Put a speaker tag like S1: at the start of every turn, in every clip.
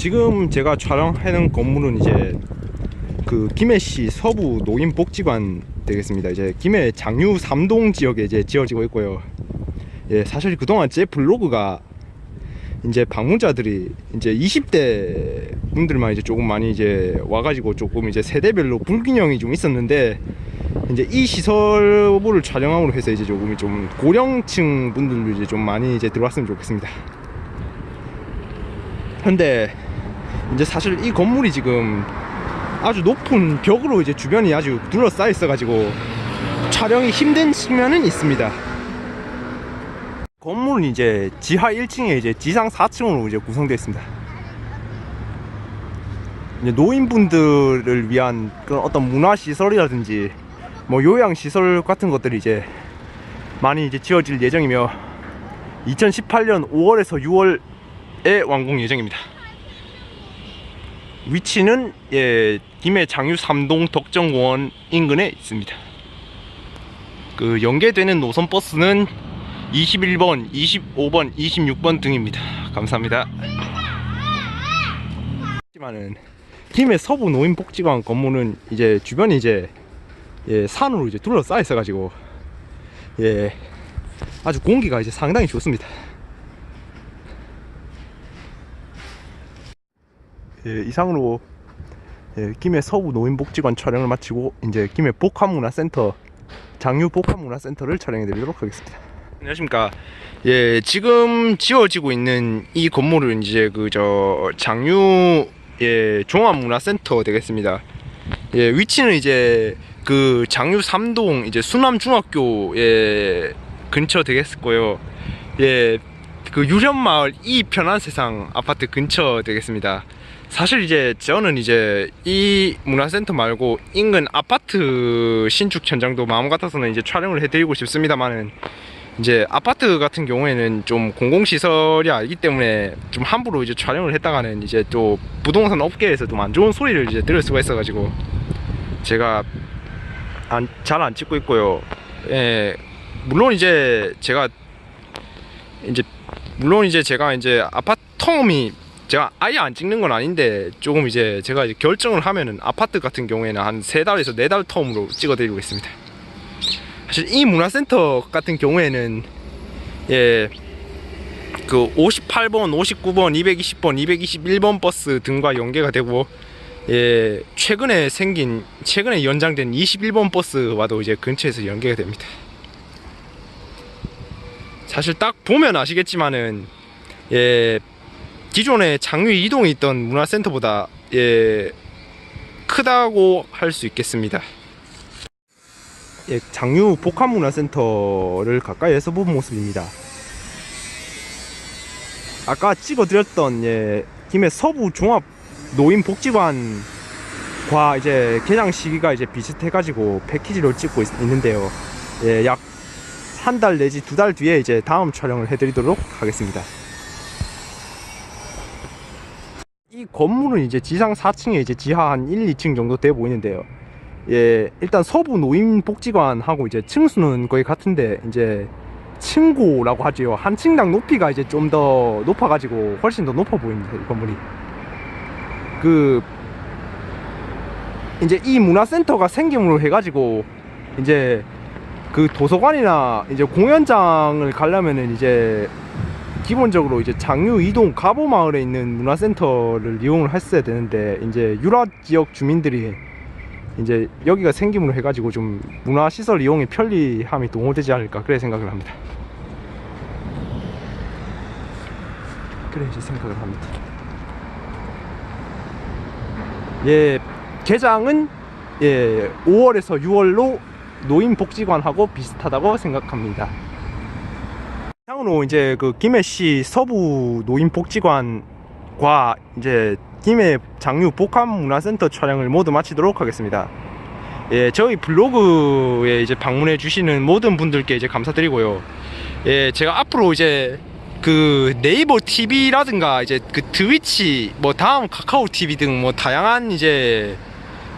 S1: 지금 제가 촬영하는 건물은 이제 그 김해시 서부 노인복지관 되겠습니다. 이제 김해 장유 3동 지역에 이제 지어지고 있고요. 예, 사실 그동안 제 블로그가 이제 방문자들이 이제 20대 분들만 이제 조금 많이 이제 와가지고 조금 이제 세대별로 불균형이 좀 있었는데 이제 이 시설부를 촬영함으로 해서 이제 조금 좀 고령층 분들도 이제 좀 많이 이제 들어왔으면 좋겠습니다. 근데 이제 사실 이 건물이 지금 아주 높은 벽으로 이제 주변이 아주 둘러싸여 있어 가지고 촬영이 힘든 측면은 있습니다. 건물은 이제 지하 1층에 이제 지상 4층으로 이제 구성되어 있습니다. 이제 노인분들을 위한 그런 어떤 문화 시설이라든지 뭐 요양 시설 같은 것들이 이제 많이 이제 지어질 예정이며 2018년 5월에서 6월에 완공 예정입니다. 위치는 예, 김해 장유 3동 덕정공원 인근에 있습니다. 그 연계되는 노선 버스는 21번, 25번, 26번 등입니다. 감사합니다. 하지만은 김해 서부 노인복지관 건물은 이제 주변이 이제 예, 산으로 이제 둘러싸여 있어가지고 예, 아주 공기가 이제 상당히 좋습니다. 예, 이상으로 예, 김해 서부 노인복지관 촬영을 마치고 이제 김해 복합문화센터 장유 복합문화센터를 촬영해 드리도록 하겠습니다. 안녕하십니까. 예, 지금 지어지고 있는 이 건물은 이제 그 저 장유 예 종합문화센터 되겠습니다. 예, 위치는 이제 그 장유 3동 이제 수남중학교 예 근처 되겠고요. 예, 그 유련마을 이 편한 세상 아파트 근처 되겠습니다. 사실 이제 저는 이제 이 문화센터 말고 인근 아파트 신축 현장도 마음 같아서는 이제 촬영을 해드리고 싶습니다만은 이제 아파트 같은 경우에는 좀 공공시설이 아니기 때문에 좀 함부로 이제 촬영을 했다가는 이제 또 부동산 업계에서 좀 안 좋은 소리를 이제 들을 수가 있어 가지고 제가 잘안 찍고 있고요. 예, 물론 이제 제가 이제 물론 이제 제가 이제 아파트 텀이 제가 아예 안 찍는 건 아닌데 조금 이제 제가 이제 결정을 하면은 아파트 같은 경우에는 한 세 달에서 네 달 텀으로 찍어드리고 있습니다. 사실 이 문화센터 같은 경우에는 예. 그 58번, 59번, 220번, 221번 버스 등과 연계가 되고 예, 최근에 생긴 최근에 연장된 21번 버스와도 이제 근처에서 연계가 됩니다. 사실 딱 보면 아시겠지만은 예, 기존에 장유 이동이 있던 문화센터보다 예, 크다고 할 수 있겠습니다. 예, 장유 복합문화센터를 가까이에서 본 모습입니다. 아까 찍어드렸던 예, 김해 서부 종합 노인복지관과 이제 개장 시기가 이제 비슷해가지고 패키지로 찍고 있, 는데요 예, 약 한 달 내지 두 달 뒤에 이제 다음 촬영을 해드리도록 하겠습니다. 이 건물은 이제 지상 4층에 이제 지하 한 1, 2층 정도 돼 보이는데요. 예, 일단 서부 노인복지관하고 이제 층수는 거의 같은데 이제 층고라고 하지요. 한 층당 높이가 이제 좀 더 높아 가지고 훨씬 더 높아 보입니다. 이 건물이. 그 이제 이 문화센터가 생김으로 해가지고 이제 그 도서관이나 이제 공연장을 가려면은 이제 기본적으로 이제 장유 이동 가보 마을에 있는 문화센터를 이용을 했어야 되는데 이제 유라 지역 주민들이 이제 여기가 생김으로 해가지고 좀 문화시설 이용의 편리함이 동호되지 않을까 그래 생각을 합니다. 그래 이제 생각을 합니다. 예, 개장은 예 5월에서 6월로 노인복지관하고 비슷하다고 생각합니다. 향후로 이제 그 김해시 서부 노인복지관과 이제 김해 장유 복합문화센터 촬영을 모두 마치도록 하겠습니다. 예, 저희 블로그에 이제 방문해 주시는 모든 분들께 이제 감사드리고요. 예, 제가 앞으로 이제 그 네이버 TV라든가 이제 그 트위치 뭐 다음 카카오 TV 등 뭐 다양한 이제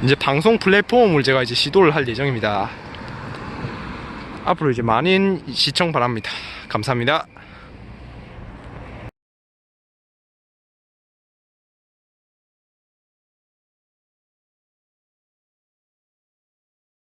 S1: 이제 방송 플랫폼을 제가 이제 시도를 할 예정입니다. 앞으로 이제 많은 시청 바랍니다. 감사합니다.